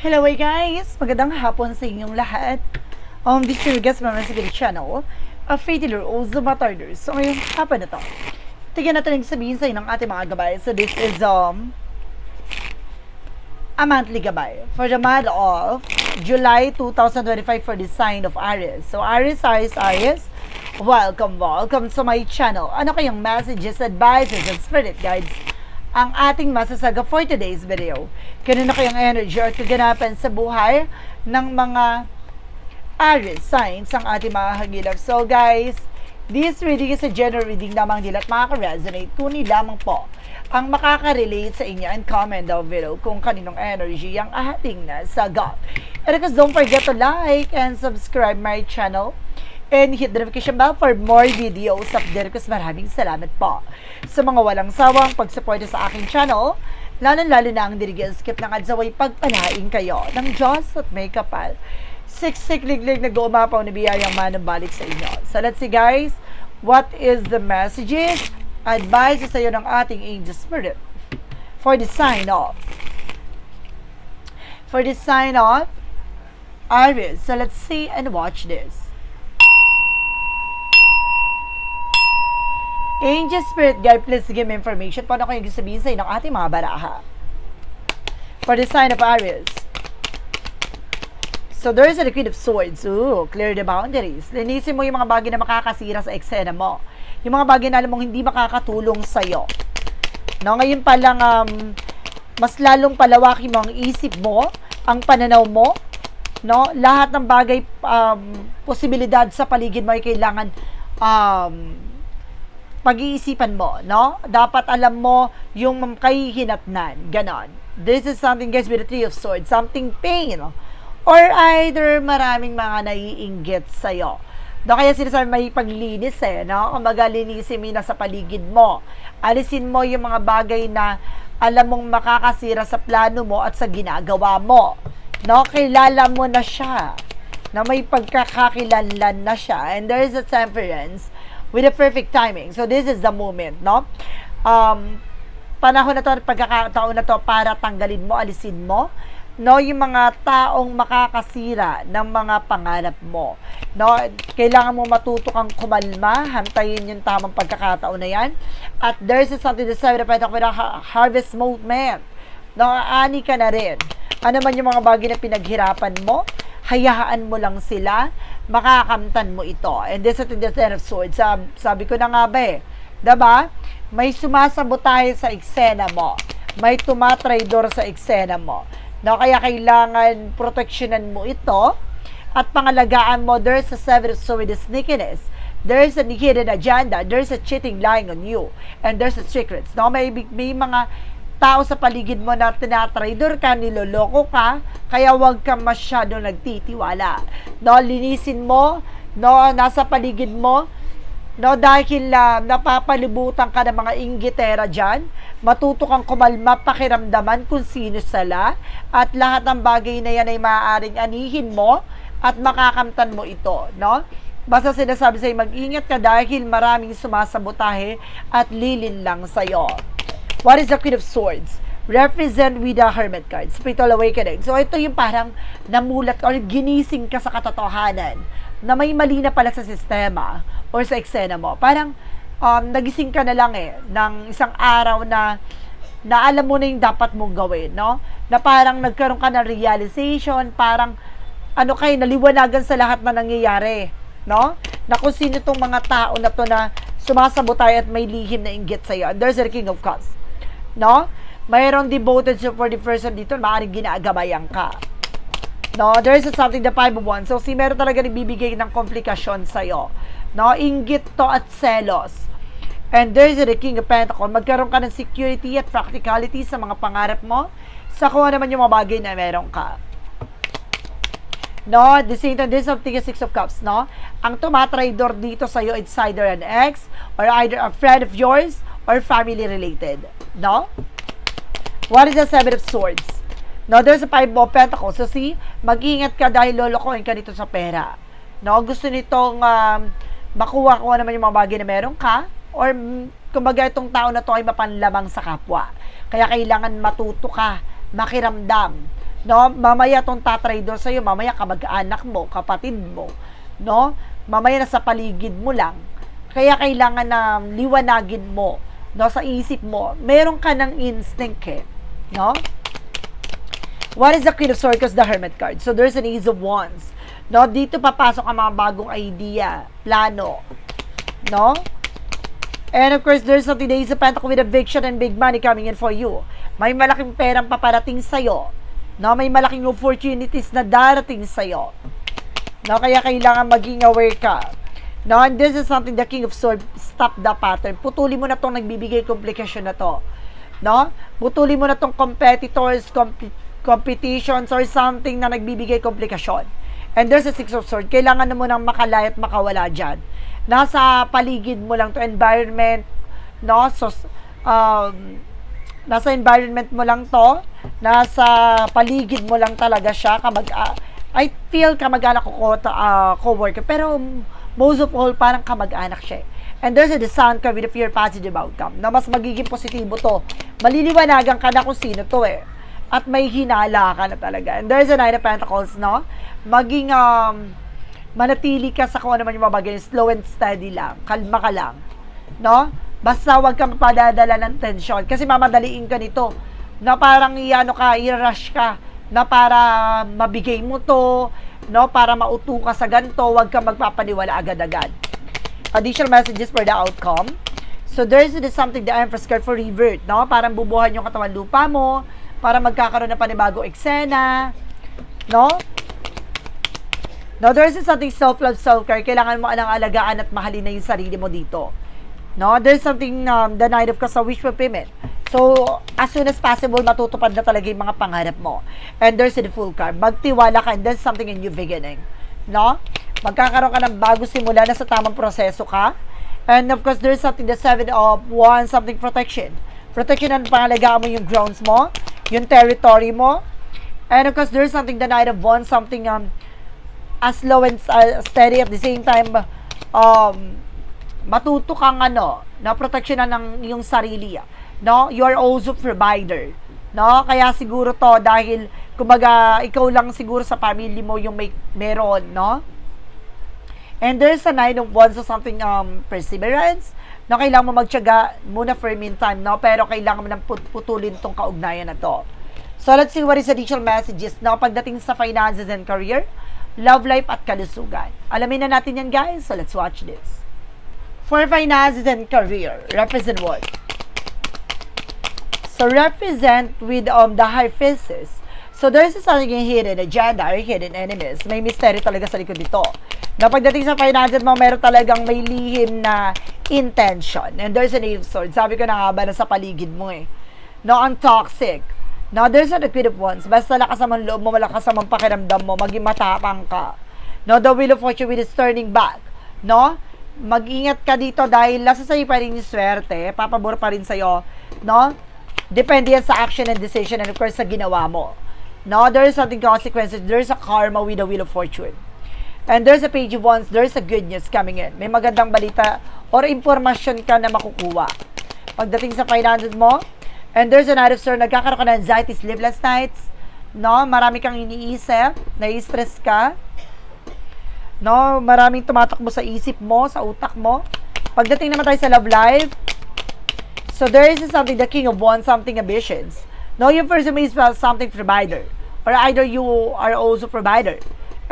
Hello guys! Magandang hapon sa inyong lahat. Um, this is your guest sa Gilid Channel, a faith dealer o Tarders. So ngayong hapon na to, tignan natin ang sabihin sa inyo ng ating mga gabay. So this is um, a monthly gabay for the month of July 2025 for the sign of Aries. So Aries, Aries, Aries, welcome, welcome to my channel. Ano kayong messages, advices, and spirit guides ang ating masasaga for today's video. Kanina kayong energy or kaganapan sa buhay ng mga Aries signs ang ating mga hagilap. So guys, this reading is a general reading lamang nila at makaka-resonate kung ni lamang po ang makaka-relate sa inyo and comment down below kung kaninong energy ang ating nasagot. And of course, don't forget to like and subscribe my channel and hit the notification bell for more videos update ko. Maraming salamat po sa mga walang sawang pagsuporta sa aking channel, lalo-lalo na ang dirigil skip ng adsaway pagpanain kayo ng Diyos at may kapal. Siksik liglig na biyayang manambalik sa inyo. So let's see guys, what is the messages? Advice sa iyo ng ating angel spirit for the sign off. For the sign off, Aries. So let's see and watch this. Angel Spirit Guide, please give me information. Paano ko yung sabihin sa inyo ng ating mga baraha? For the sign of Aries. So, there is a Queen of Swords. Ooh, clear the boundaries. Linisin mo yung mga bagay na makakasira sa eksena mo. Yung mga bagay na alam mong hindi makakatulong sa'yo. No, ngayon pa lang, um, mas lalong palawakin mo ang isip mo, ang pananaw mo, no? Lahat ng bagay, um, posibilidad sa paligid mo ay kailangan um, pag-iisipan mo, no? Dapat alam mo yung kahihinatnan, ganon. This is something, guys, with the Three of Swords, something pain, or either maraming mga naiinggit sa'yo. No, kaya sinasabi may paglinis eh, no? Kumbaga, linisin mo yung nasa paligid mo. Alisin mo yung mga bagay na alam mong makakasira sa plano mo at sa ginagawa mo. No, kilala mo na siya. Na may pagkakakilanlan na siya. And there is a temperance with a perfect timing. So, this is the moment, no? Um, panahon na to, pagkakataon na to para tanggalin mo, alisin mo, no, yung mga taong makakasira ng mga pangarap mo. No, kailangan mo matuto kang kumalma, hantayin yung tamang pagkakataon na yan. At there's something to say with a harvest movement. No, ani ka na rin. Ano man yung mga bagay na pinaghirapan mo, hayaan mo lang sila, makakamtan mo ito. And this is the Ten of Swords. Sabi, sabi ko na nga ba eh, diba? May sumasabotahe sa eksena mo. May tumatraidor sa eksena mo. No, kaya kailangan proteksyonan mo ito at pangalagaan mo. There's a Seven of Swords sneakiness. There's a hidden agenda. There's a cheating lying on you. And there's a secrets. No, may, may mga tao sa paligid mo na tinatrader ka, niloloko ka, kaya huwag ka masyado nagtitiwala. No, linisin mo, no, nasa paligid mo, no, dahil uh, napapalibutan ka ng mga inggitera dyan, matuto kang kumalma, pakiramdaman kung sino sila, at lahat ng bagay na yan ay maaaring anihin mo, at makakamtan mo ito, no? Basta sinasabi sa'yo, mag-ingat ka dahil maraming sumasabotahe at lilin lang sa'yo. What is the Queen of Swords? Represent with the Hermit card. Spiritual awakening. So, ito yung parang namulat or ginising ka sa katotohanan na may mali na pala sa sistema or sa eksena mo. Parang um, nagising ka na lang eh ng isang araw na na alam mo na yung dapat mong gawin, no? Na parang nagkaroon ka ng realization, parang ano kay naliwanagan sa lahat na nangyayari, no? Na kung sino tong mga tao na to na sumasabotay at may lihim na inggit sa'yo. And there's the King of Cups no? Mayroong devoted the person dito, maaaring ginagabayan ka. No, there is something the five of wands. So, si meron talaga nagbibigay ng komplikasyon sa'yo. No, inggit to at selos. And there is the King of Pentacles. Magkaroon ka ng security at practicality sa mga pangarap mo sa kung ano naman yung mga bagay na meron ka. No, the same time, this is the Six of Cups, no? Ang tumatraidor dito sa'yo, it's either an ex, or either a friend of yours, or family related. No? What is the Seven of Swords? No, there's a Five of Pentacles. So, see, mag-ingat ka dahil lolokohin ka dito sa pera. No, gusto nitong um, makuha kung ano naman yung mga bagay na meron ka or kumbaga itong tao na to ay mapanlamang sa kapwa. Kaya kailangan matuto ka, makiramdam. no? Mamaya tong tatrader sa iyo, mamaya kamag-anak mo, kapatid mo, no? Mamaya nasa paligid mo lang. Kaya kailangan na liwanagin mo, no, sa isip mo. Meron ka ng instinct eh, no? What is the Queen of Swords? Because the Hermit card. So, there's an Ace of Wands. No, dito papasok ang mga bagong idea, plano. No? And of course, there's something Ace of Pentacles with eviction and big money coming in for you. May malaking perang paparating sa'yo. No, may malaking opportunities na darating sa'yo. No, kaya kailangan maging aware ka. No, and this is something the King of Swords, stop the pattern. Putuli mo na tong nagbibigay komplikasyon na to. No? Putuli mo na tong competitors, comp- competitions, or something na nagbibigay komplikasyon. And there's a Six of Swords. Kailangan mo nang makalaya at makawala dyan. Nasa paligid mo lang to environment, no? So, um, nasa environment mo lang to, nasa paligid mo lang talaga siya, kamag ah, I feel kamag-anak ko, ko uh, co-worker, pero most of all, parang kamag-anak siya. eh. And there's a sun card with a fear positive outcome na mas magiging positibo to. Maliliwanagan ka na kung sino to eh. At may hinala ka na talaga. And there's a Nine of Pentacles, no? Maging, um, manatili ka sa kung ano man yung mabagay, slow and steady lang, kalma ka lang, no? Basta wag kang padadala ng tensyon kasi mamadaliin ka nito na parang iano ka, i-rush ka na para mabigay mo to, no? Para mauto ka sa ganto, wag kang magpapaniwala agad-agad. Additional messages for the outcome. So there's this something the Empress card for revert, no? Parang bubuhan yung katawan lupa mo, para magkakaroon ng panibagong eksena, no? No, there's something self-love, self-care. Kailangan mo alang alagaan at mahalin na yung sarili mo dito. No, there's something um, the night of sa wish fulfillment. So, as soon as possible, matutupad na talaga yung mga pangarap mo. And there's the full card. Magtiwala ka and there's something in new beginning. No? Magkakaroon ka ng bago simula na sa tamang proseso ka. And of course, there's something the seven of one, something protection. Protection ang pangalagaan mo yung grounds mo, yung territory mo. And of course, there's something the night of one, something um, as slow and uh, steady at the same time um matuto kang ano na proteksyonan ng iyong sarili no? You are also provider. No? Kaya siguro to dahil kumbaga ikaw lang siguro sa family mo yung may meron no? And there's a nine of wands or something um perseverance. No kailangan mo magtiyaga muna for meantime no? Pero kailangan mo nang put- putulin tong kaugnayan na to. So let's see what is additional messages no? Pagdating sa finances and career love life at kalusugan. Alamin na natin yan guys, so let's watch this. For finances and career, represent what? So represent with um the high faces. So there's something hidden agenda or hidden enemies. May mystery talaga sa likod dito. Na pagdating sa finances mo, meron talagang may lihim na intention. And there's an eight of swords. Sabi ko na nga ba na sa paligid mo eh. No, ang toxic Now, there's a liquid of ones. Basta lakas naman loob mo, malakas naman pakiramdam mo, maging matapang ka. No, the wheel of fortune is turning back. No? Mag-ingat ka dito dahil nasa sa'yo pa rin yung swerte, papabor pa rin sa'yo. No? Depende yan sa action and decision and of course sa ginawa mo. No, there is something consequences. There's a karma with the wheel of fortune. And there's a page of wands, there's a good news coming in. May magandang balita or informasyon ka na makukuha. Pagdating sa finances mo, And there's another sir, nagkakaroon ka ng anxiety, sleepless nights, no? Marami kang iniisip, nai-stress ka, no? Maraming tumatakbo sa isip mo, sa utak mo. Pagdating naman tayo sa love life, so there is something, the king of wands, something ambitions. No, yung first is something provider. Or either you are also provider.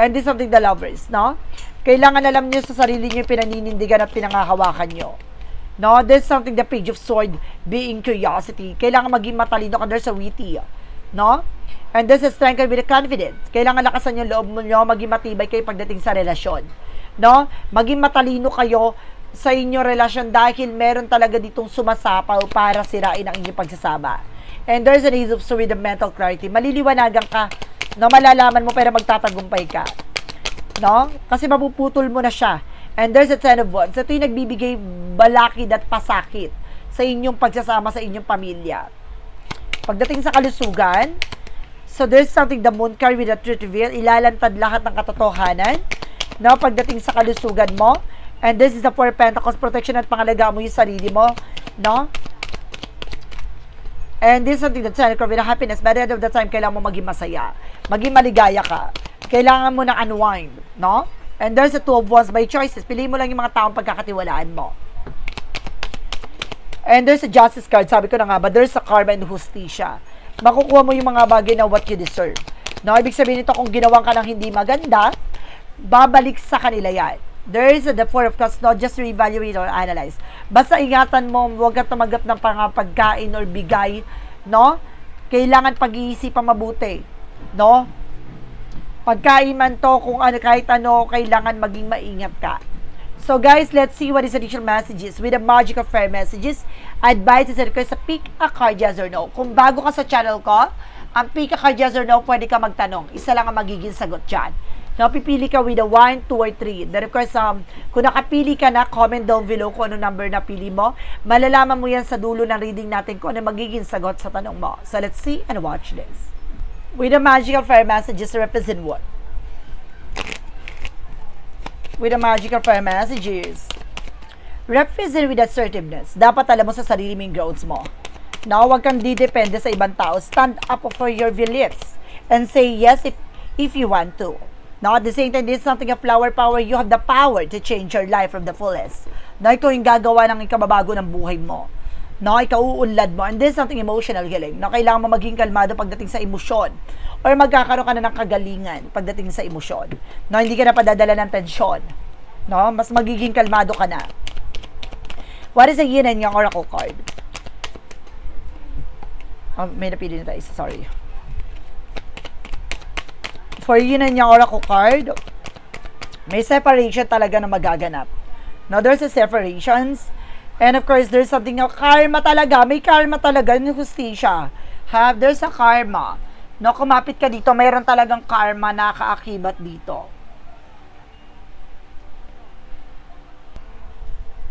And this is something the lovers, no? Kailangan alam niyo sa sarili niyo pinaninindigan at pinangahawakan niyo. No, there's something the page of sword being curiosity. Kailangan maging matalino ka there's a witty. No? And there's a strength with confidence. Kailangan lakasan yung loob mo nyo, maging matibay kayo pagdating sa relasyon. No? Maging matalino kayo sa inyong relasyon dahil meron talaga ditong sumasapaw para sirain ang inyong pagsasama. And there's an ease of so with the mental clarity. Maliliwanagan ka no malalaman mo pero magtatagumpay ka. No? Kasi mapuputol mo na siya And there's a ten of wands. Ito yung nagbibigay balakid at pasakit sa inyong pagsasama sa inyong pamilya. Pagdating sa kalusugan, so there's something the moon card with a truth reveal. Ilalantad lahat ng katotohanan. No, pagdating sa kalusugan mo. And this is the four pentacles protection at pangalaga mo yung sarili mo. No? And this is something that's sign with happiness. By the end of the time, kailangan mo maging masaya. Maging maligaya ka. Kailangan mo na unwind, no? And there's a two of wands by choices. Piliin mo lang yung mga taong pagkakatiwalaan mo. And there's a justice card, sabi ko na nga ba, there's a karma and justisya. Makukuha mo yung mga bagay na what you deserve. No, ibig sabihin nito, kung ginawan ka ng hindi maganda, babalik sa kanila yan. There is a the four of cups, not just reevaluate or analyze. Basta ingatan mo, huwag ka tumaggap ng pang pagkain or bigay, no? Kailangan pag-iisipan mabuti, no? Pagkain man to, kung ano, kahit ano, kailangan maging maingat ka. So guys, let's see what is additional messages with the magic of fair messages. Advices and requests sa pick a card yes or no. Kung bago ka sa channel ko, ang pick a card yes or no, pwede ka magtanong. Isa lang ang magiging sagot dyan. No, pipili ka with a 1, 2, or 3. The request, um, kung nakapili ka na, comment down below kung ano number na pili mo. Malalaman mo yan sa dulo ng reading natin kung ano magiging sagot sa tanong mo. So let's see and watch this. With the magical fair messages represent what? with the magical fire messages. Represent with assertiveness. Dapat alam mo sa sarili mo yung growths mo. Now, huwag kang didepende sa ibang tao. Stand up for your beliefs and say yes if, if you want to. Now, at the same time, this is something of flower power. You have the power to change your life from the fullest. Now, ikaw yung gagawa ng ikababago ng buhay mo. No, ikaw uunlad mo. And this is something emotional healing. No, kailangan mo maging kalmado pagdating sa emosyon. Or magkakaroon ka na ng kagalingan pagdating sa emosyon. No, hindi ka na padadala ng tensyon. No, mas magiging kalmado ka na. What is the yin and yang oracle card? Oh, may napili na tayo. Sorry. For yin and yang oracle card, may separation talaga na magaganap. Now, there's a separations. And of course, there's something na karma talaga. May karma talaga ng hustisya. Have, there's a karma. No, kumapit ka dito, mayroon talagang karma na kaakibat dito.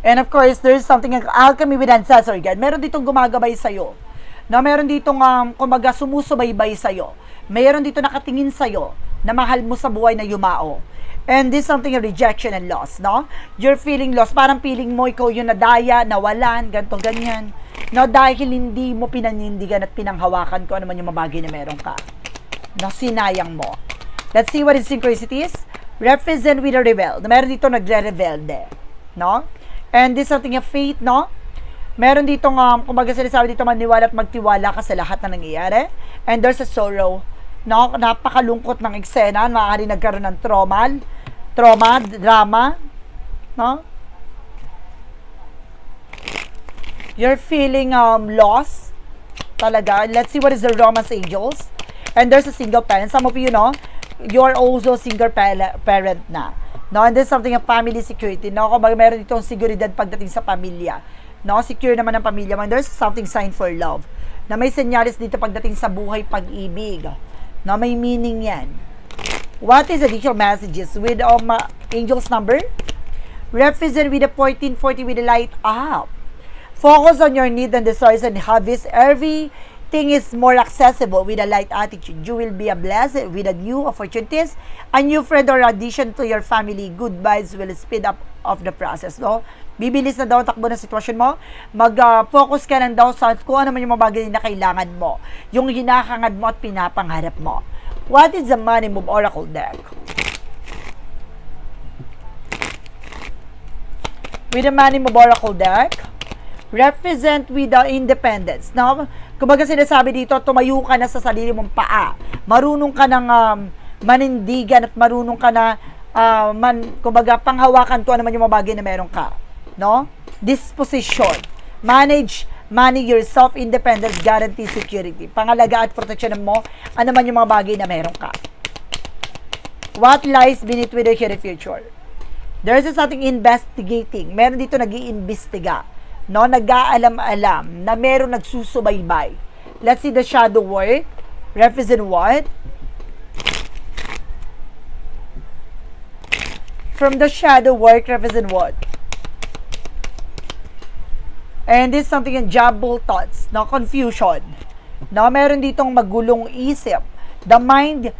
And of course, there's something like alchemy with ancestor guide. Meron ditong gumagabay sa'yo. Na meron ditong, um, kumaga, sumusubaybay sa'yo. Meron dito nakatingin sa'yo na mahal mo sa buhay na yumao. And this is something of rejection and loss, no? You're feeling lost. Parang feeling mo ikaw yung nadaya, nawalan, ganto ganyan. No, dahil hindi mo pinanindigan at pinanghawakan ko ano man yung mabagay na meron ka. No, sinayang mo. Let's see what is synchronicities. Represent with a rebel. Meron dito nagre-rebelde. No? And this is something of faith, no? Meron dito um, kumbaga sinasabi dito maniwala at magtiwala ka sa lahat na nangyayari. And there's a sorrow. No? Napakalungkot ng eksena. Maaari nagkaroon ng trauma. Trauma, drama. No? You're feeling um, lost. Talaga. Let's see what is the romance angels. And there's a single parent. Some of you know, you're also single pa- parent na. No, and there's something of family security. No, kung meron itong seguridad pagdating sa pamilya. No, secure naman ang pamilya mo. And there's something sign for love. Na may senyales dito pagdating sa buhay pag-ibig. No, may meaning yan. What is additional messages with um, uh, angel's number? Represent with the 1440 with the light up. Focus on your need and desires and hobbies. Everything is more accessible with a light attitude. You will be a blessed with a new opportunities, a new friend or addition to your family. Good vibes will speed up of the process. No? Bibilis na daw takbo ng sitwasyon mo. Mag-focus ka lang daw sa kung ano man yung mga bagay na kailangan mo. Yung hinakangad mo at pinapangarap mo. What is the money move oracle deck? With the money move oracle deck, represent with the independence. Now, kumbaga sinasabi dito, tumayo ka na sa sarili mong paa. Marunong ka ng um, manindigan at marunong ka na uh, man, kumbaga panghawakan ko ano man yung mga bagay na meron ka. No? Disposition. Manage money yourself, independence, guarantee security. Pangalaga at proteksyon mo ano man yung mga bagay na meron ka. What lies beneath with the here future? There's something investigating. Meron dito nag iimbestiga no, nag-aalam-alam na meron nagsusubaybay. Let's see the shadow work. Represent what? From the shadow work, represent what? And this is something in jumble thoughts, no, confusion. No, meron ditong magulong isip. The mind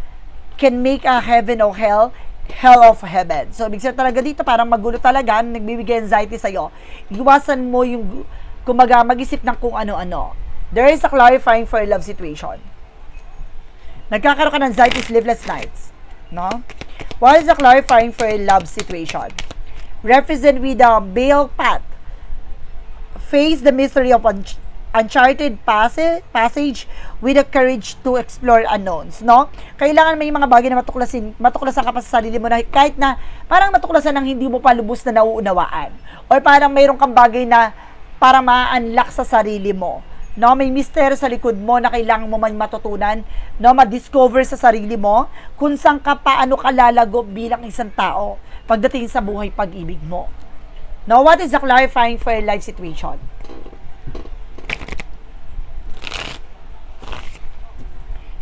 can make a heaven or hell hell of heaven. So, ibig sabihin talaga dito, parang magulo talaga, nagbibigay anxiety sa'yo. Iwasan mo yung, kumaga, mag-isip ng kung ano-ano. there is a clarifying for a love situation. Nagkakaroon ka ng anxiety, sleepless nights. No? What is the clarifying for a love situation? Represent with the bail path. Face the mystery of un- uncharted passage, passage with the courage to explore unknowns, no? Kailangan may mga bagay na matuklasin, matuklasan ka pa sa sarili mo na kahit na parang matuklasan ng hindi mo pa lubos na nauunawaan. Or parang mayroon kang bagay na para ma-unlock sa sarili mo. No, may mister sa likod mo na kailangan mo man matutunan, no, ma-discover sa sarili mo kung saan ka paano ka lalago bilang isang tao pagdating sa buhay pag-ibig mo. Now, what is the clarifying for a life situation?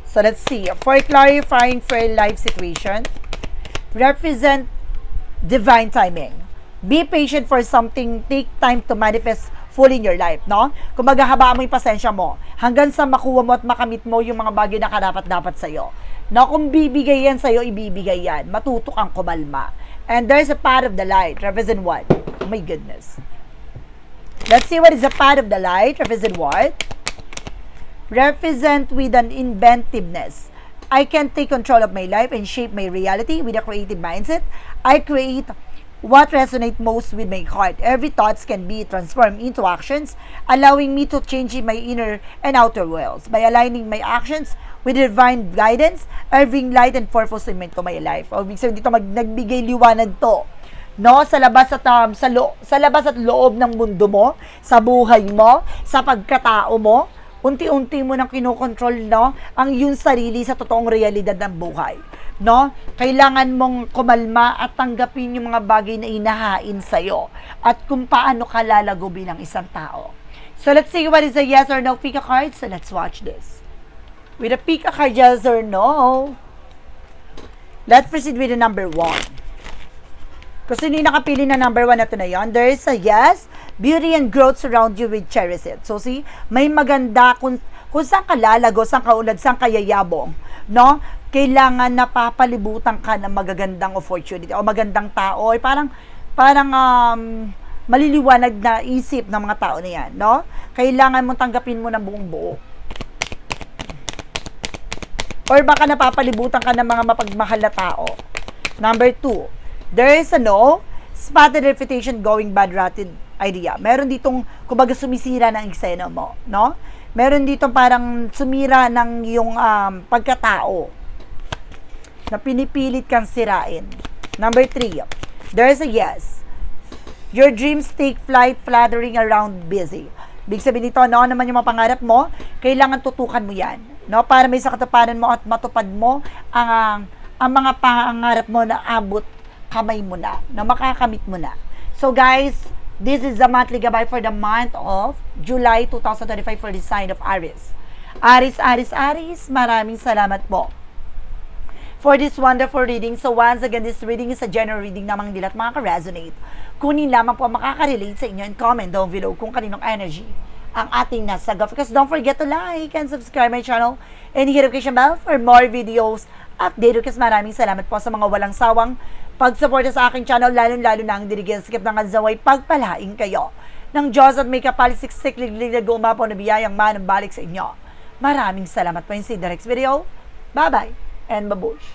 So let's see. For clarifying for a life situation, represent divine timing. Be patient for something. Take time to manifest fully in your life, no? Kung maghahabaan mo yung pasensya mo, hanggang sa makuha mo at makamit mo yung mga bagay na karapat-dapat sa'yo. No, kung bibigay yan sa'yo, ibibigay yan. Matuto kang kumalma. And there's a path of the light. Represent what? Oh my goodness. Let's see what is the path of the light. Represent what? represent with an inventiveness. I can take control of my life and shape my reality with a creative mindset. I create what resonates most with my heart. Every thoughts can be transformed into actions, allowing me to change my inner and outer worlds. By aligning my actions with divine guidance, I bring light and my, to my life. O, ibig sabihin dito, mag, nagbigay liwanag to no sa labas at um, sa lo, sa labas at loob ng mundo mo, sa buhay mo, sa pagkatao mo, unti-unti mo nang kinokontrol no ang iyong sarili sa totoong realidad ng buhay no? Kailangan mong kumalma at tanggapin yung mga bagay na inahain sa iyo at kung paano ka lalago bilang isang tao. So let's see what is a yes or no pick a card. So let's watch this. With a pick a card yes or no? Let's proceed with the number one. Kung sino yung nakapili na number one ito na yun, there is a yes, beauty and growth surround you with cherish it. So see, may maganda kung, kung saan ka lalago, saan ka ulad, saan ka yayabong, no? Kailangan napapalibutan ka ng magagandang opportunity o magandang tao. Or parang, parang um, maliliwanag na isip ng mga tao na yan, no? Kailangan mo tanggapin mo ng buong buo. Or baka napapalibutan ka ng mga mapagmahal na tao. Number two, there is a no, spotted reputation going bad rated idea. Meron ditong, kumbaga, sumisira ng eksena mo, no? Meron ditong parang sumira ng yung um, pagkatao na pinipilit kang sirain. Number three, there is a yes. Your dreams take flight fluttering around busy. Big sabihin nito, no, ano naman yung mga pangarap mo, kailangan tutukan mo yan. No, para may sa katuparan mo at matupad mo ang, ang mga pangarap mo na abot kamay mo na, na makakamit mo na. So guys, this is the monthly gabay for the month of July 2025 for the sign of Aries. Aris, Aris, Aris, maraming salamat po for this wonderful reading. So once again, this reading is a general reading namang nila at makaka-resonate. Kunin lamang po ang makaka-relate sa inyo and comment down below kung kaninong energy ang ating nasa Because don't forget to like and subscribe my channel and hit notification bell for more videos update. Because maraming salamat po sa mga walang sawang pagsuporta sa aking channel, lalo-lalo na ang dirigyan skip ng Azaway, pagpalaing kayo ng Diyos at may kapalisiksik liglig na gumapo na biyayang manang balik sa inyo. Maraming salamat po in the next video. Bye-bye and babush!